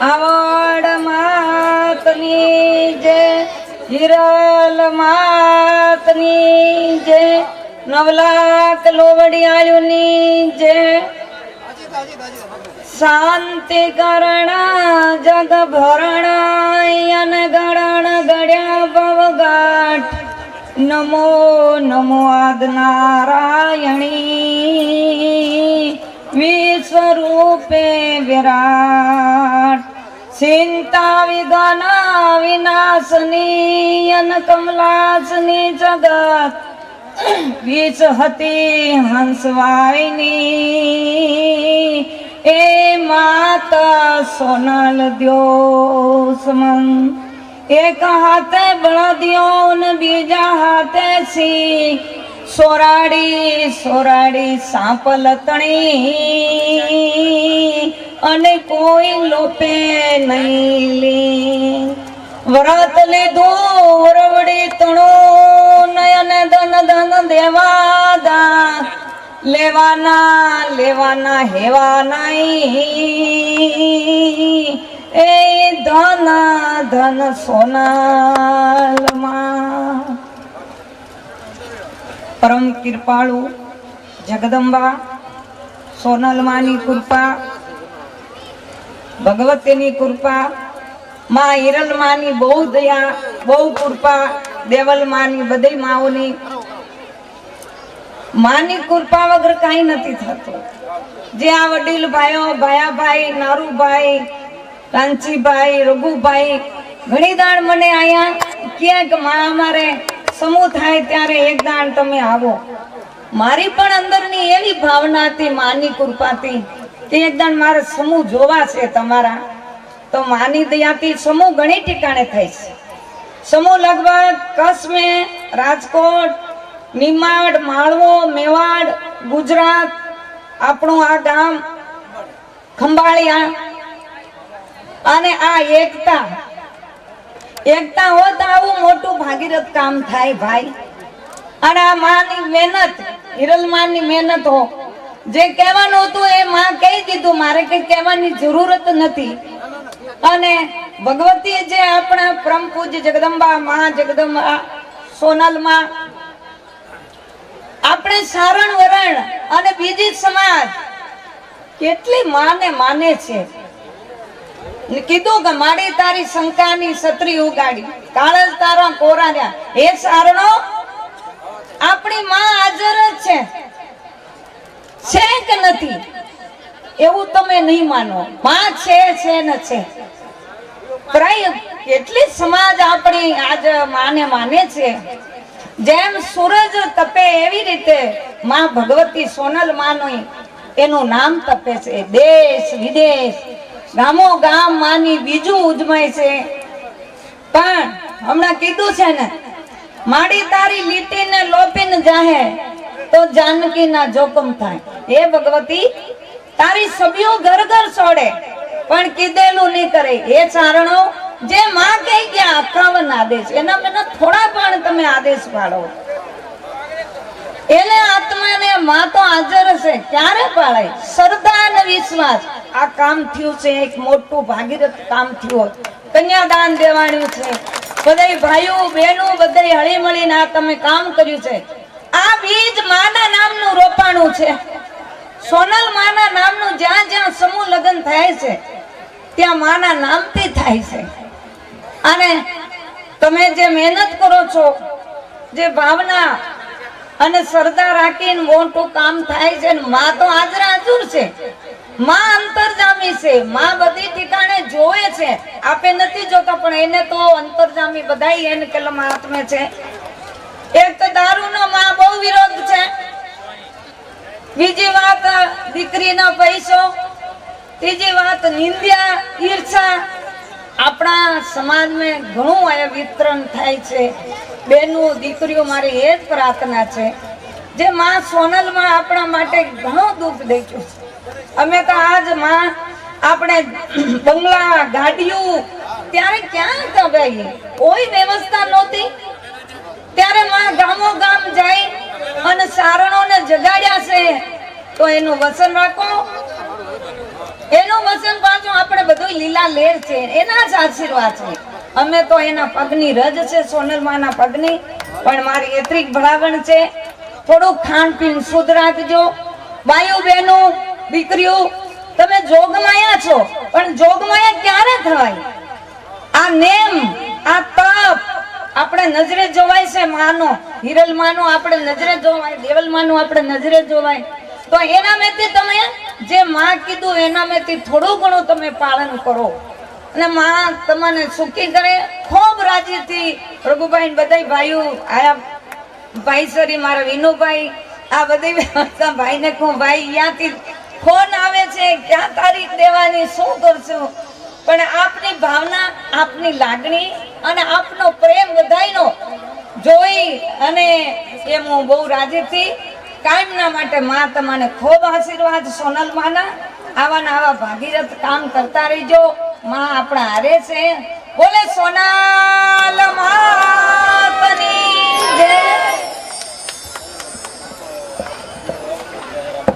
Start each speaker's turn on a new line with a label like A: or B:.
A: આવડ માતની જય હિરલ માતની જય નવલાખ લોવડિયાળુની જય શાંતિ કરણ જગ ભરણ અન ગણ ગળ્યા ભવગાઠ નમો નમો આદ નારાયણી વિશ્વરૂપે વિરાટ. ચિંતા વિઘન વિનાશની કમલાસની જગત. વિષ હતી હંસવાયની એ માતા સોનલ દ્યોસમન. એક હાથે બળદિયો ને બીજા હાથે સી સોરાડી સોરાડી સાંપલ તણી અને કોઈ લોપે નહીં લી. વ્રત લીધો, વરવડી તણો, નયન ધન ધન દેવા દા લેવાના લેવાના, હેવા નહીં. એ ધન ધન સોનાલમાં. પરમ કૃપાળુ જગદંબા, સોનલમાની કૃપા ભગવતીની કૃપા, માં હિરલમાની બહુ દયા, બહુ કૃપા, દેવલમાની બધી માઓની. માની કૃપા વગર કાંઈ નથી થતું. જે આ વડીલ ભાઈઓ, ભાયાભાઈ, નારુભાઈ, રાંચીભાઈ, રઘુભાઈ, ઘણી દાણ મને અહીંયા ક્યાંકમાં અમારે સમૂહ થાય ત્યારે એક દાણ તમે આવો. મારી પણ અંદરની એવી ભાવના હતી માની કૃપાથી કે એક દાણ મારે સમૂહ જોવા છે તમારા. તો માની દયાથી સમૂહ ઘણી ઠેકાણે થાય છે. સમૂહ લગભગ કસમે રાજકોટ, નિમાડ, માળવો, મેવાડ, ગુજરાત, આપણું આ ગામ ખંભાળિયા અને આ એકતા. એકતા હોત તો આવું મોટું ભાગીરથ કામ થાય ભાઈ. અને આ માની મહેનત હિરલ માની મહેનત હો. જે કહેવાનું હતું એ માં કહી દીધું મારે કઈ કહેવાની જરૂરત નથી. અને ભગવતી જે આપણા પરમ પૂજ્ય જગદંબા મા જગદંબા સોનલમાં આપણે સારણ વરણ અને બીજી સમાજ કેટલી માને માને છે. કીધું કે મારી તારી શંકાની છત્રી ઉગાડી કાળજ તારા કોરા હે સારણો આપણી માં હાજર જ છે છે કે નથી. એવું તમે નહીં માનો. માં છે છે ને છે. પ્રાય એટલી સમાજ આપણી આજ માને માને છે. જેમ સૂરજ તપે એવી રીતે માં ભગવતી સોનલ માનું એનું નામ તપે છે. દેશ, વિદેશ, ગામો ગામ માની બીજું ઉજમાય છે. પણ હમણાં કીધું છે ને, માડી તારી લીટીને લોપીને જાહે. તો જાનકી ના જોખમ થાય. હે ભગવતી, તારી સભ્યો ઘર ઘર છોડે પણ કીધેલું નહીં કરે. એ ચારણો, જે માં કહી ગયા અકાવન આદેશ. એના મને થોડા પણ તમે આદેશ પાડો. એને આત્માને માં તો હાજર હશે. ક્યારે પાડાય? શ્રદ્ધા અને વિશ્વાસ. આ કામ થયું છે, એક મોટું ભાગીરથ કામ થયું કન્યાદાન દેવાણ્યું છે. બધા ભાઈઓ, બહેનો બધા હળી મળીને આ તમે કામ કર્યું છે. આ બીજ માના નામનું રોપાણું છે. સોનલ માના નામનું જ્યાં જ્યાં સમૂહ લગ્ન થાય છે, ત્યાં માના નામથી થાય છે. અને તમે જે મહેનત કરો છો, જે ભાવના અને શ્રદ્ધા રાખીને મોટું કામ થાય છે માં તો હાજર હાજર છે. માં અંતરજામી છે. માં બધી ઠિકાણે જોવે છે. આપે નથી જોતા, પણ એને તો અંતરજામી બધાય એને કલમ હાથમે છે. એક તો દારૂનો માં બહુ વિરોધ છે. બીજી વાત, દીકરીનો પૈસો. ત્રીજી વાત, નિંદ્યા, ઈર્ષા. આપણા સમાજમાં ઘણું અહીંયા વિતરણ થાય છે. બેનો, દીકરીઓ, મારી એ જ પ્રાર્થના છે. જે માં સોનલમાં આપણા માટે ઘણો દુઃખ દેખ્યું છે. અમે તો આજમાં આપણે બંગલા, ગાડીઓ, ત્યારે ક્યાં કવાઈ કોઈ વ્યવસ્થા નહોતી. ત્યારે માં ગામો ગામ જાય અને સારણોને જગાડ્યા છે, તો એનું વસન રાખો. એનું વસન પાછું આપણે બધું લીલા લેર છે, એના જ આશીર્વાદ છે. અમે તો એના પગની રજ છે સોનલમાના પગની, પણ મારી એત્રિક ભળાવણ છે. થોડુંક ખાણ પીણ શુદ્ધ રાખજો. વાયુ બહેનો, દીકરીઓ, તમે જોગમાયા છો, પણ જોગમાયા ક્યારે થવાય આ નેમ, આ તપ આપણે નજરે જોવાય છે માનો, હિરલ માનો, આપણે નજરે જોવાય, દેવલ માનો, આપણે નજરે જોવાય. તો એના મેથી તમે જે માં કીધું, એના મેથી થોડું ઘણું તમે પાલન કરો. અને માં તમને સુખી કરે. ખૂબ રાજીથી પ્રભુભાઈ બધા ભાઈઓ આયા ભાઈસરી મારા વિનુભાઈ, આ બધી ભાઈને કહું, ભાઈ ત્યાંથી ફોન આવે છે, ક્યાં તારીખ દેવાની, શું કરશું? પણ આપની ભાવના, આપની લાગણી અને આપનો પ્રેમ બધાયનો જોઈ અને એમ હું બહુ રાજી થઈ કાયમના માટે માં તમને ખૂબ આશીર્વાદ, સોનલ માના. આવા આવા ભાગીરથ કામ કરતા રહીજો. માં આપણા હારે છે. બોલે, સોનાલમાં